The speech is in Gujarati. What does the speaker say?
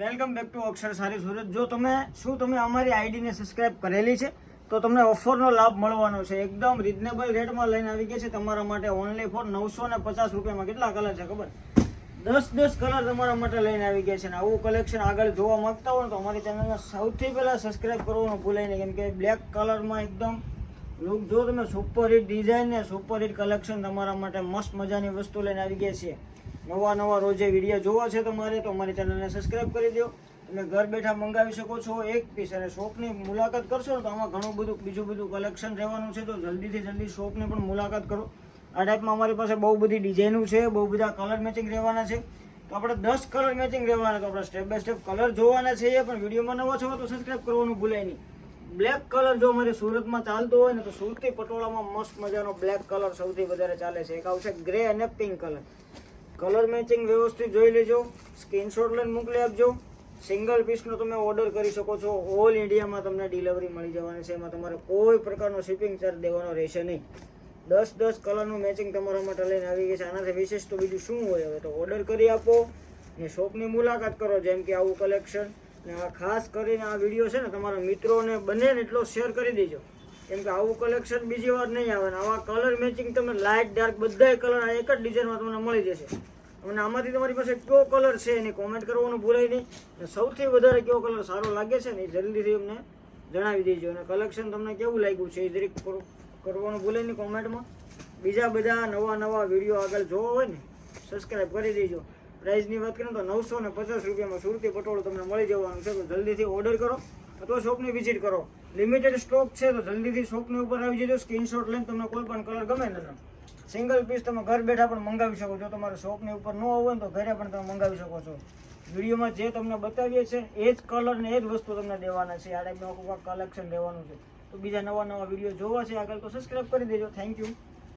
વેલકમ બેક ટુ અક્ષર સારી સુરત. જો તમે, શું તમે અમારી આઈડીને સબસ્ક્રાઇબ કરેલી છે, તો તમને ઓફરનો લાભ મળવાનો છે. એકદમ રિઝનેબલ રેટમાં લઈને આવી ગયા છે. તમારા માટે ઓનલી ફોર નવસો ને પચાસ રૂપિયામાં. કેટલા કલર છે ખબર? દસ દસ કલર તમારા માટે લઈને આવી ગયા છે. ને આવું કલેક્શન આગળ જોવા માંગતા હોય તો અમારી ચેનલને સૌથી પહેલાં સબસ્ક્રાઇબ કરવાનું ભૂલાય નહીં. કેમ કે બ્લેક કલરમાં એકદમ લુક જો તમે સુપર હિટ ડિઝાઇન ને સુપર હિટ કલેક્શન તમારા માટે મસ્ત મજાની વસ્તુ લઈને આવી ગયા છીએ. નવા નવા રોજે વીડિયો જોવા છે તમારે, તો અમારી ચેનલને સબસ્ક્રાઇબ કરી દો. તમે ઘર બેઠા મંગાવી શકો છો એક પીસ અને શોપની મુલાકાત કરશો તો આમાં ઘણું બધું, બીજું બધું કલેક્શન રહેવાનું છે, તો જલ્દીથી જલ્દી શોપની પણ મુલાકાત કરો. આ ટાઈપમાં અમારી પાસે બહુ બધી ડિઝાઇનો છે, બહુ બધા કલર મેચિંગ રહેવાના છે. તો આપણે દસ કલર મેચિંગ રહેવાના, તો આપણે સ્ટેપ બાય સ્ટેપ કલર જોવાના છે, પણ વિડીયોમાં નવા છો તો સબસ્ક્રાઈબ કરવાનું ભૂલાય નહીં. બ્લેક કલર જો અમારે સુરતમાં ચાલતો હોય ને, તો સુરતી પટોળામાં મસ્ત મજાનો બ્લેક કલર સૌથી વધારે ચાલે છે. એક આવશે ગ્રે અને પિંક કલર કલર મેચિંગ વ્યવસ્થિત જોઈ લેજો. સ્ક્રીનશોટ લઈને મોકલી આપજો. સિંગલ પીસનો તમે ઓર્ડર કરી શકો છો. ઓલ ઇન્ડિયામાં તમને ડિલિવરી મળી જવાની છે. એમાં તમારે કોઈ પ્રકારનો શિપિંગ ચાર્જ દેવાનો રહેશે નહીં. દસ દસ કલરનું મેચિંગ તમારા માટે લઈને આવી ગઈ છે. આનાથી વિશેષ તો બીજું શું હોય હવે તો ઓર્ડર કરી આપો ને શોપની મુલાકાત કરો, જેમ કે આવું કલેક્શન ને આ ખાસ કરીને આ વીડિયો છે ને તમારા મિત્રોને બંનેને એટલો શેર કરી દેજો. કેમ કે આવું કલેક્શન બીજી વાર નહીં આવે ને આવા કલર મેચિંગ તમે લાઇટ ડાર્ક બધાય કલર એક જ ડિઝાઇનમાં તમને મળી જશે. અને આમાંથી તમારી પાસે કયો કલર છે એની કોમેન્ટ કરવાનું ભૂલાય નહીં. સૌથી વધારે કયો કલર સારો લાગે છે ને એ જલ્દીથી અમને જણાવી દેજો. અને કલેક્શન તમને કેવું લાગ્યું છે એ દરેક કરવાનું ભૂલાય નહીં કોમેન્ટમાં બીજા બધા નવા નવા વીડિયો આગળ જોવા હોય ને સબસ્ક્રાઈબ કરી દેજો. પ્રાઇઝની વાત કરીએ તો નવસો ને પચાસ રૂપિયામાં સુરતી પટોળું તમને મળી જવાનું છે. તો જલ્દીથી ઓર્ડર કરો અથવા શોપની વિઝિટ કરો. લિમિટેડ સ્ટોક છે તો જલ્દીથી શોપની ઉપર આવી જજો. સ્ક્રીનશોટ લઈને તમને કોઈ પણ કલર ગમે ને તો સિંગલ પીસ તમે ઘર બેઠા પણ મંગાવી શકો છો. તમારે શોપની ઉપર ન હોય તો ઘરે પણ તમે મંગાવી શકો છો. વિડીયોમાં જે તમને બતાવીએ છે એ જ કલર ને એ જ વસ્તુ તમને દેવાના છે. આ ટાઈપનું કલેક્શન લેવાનું છે. તો બીજા નવા નવા વીડિયો જોવા છે. આગળ તો સબસ્ક્રાઈબ કરી દેજો. Thank you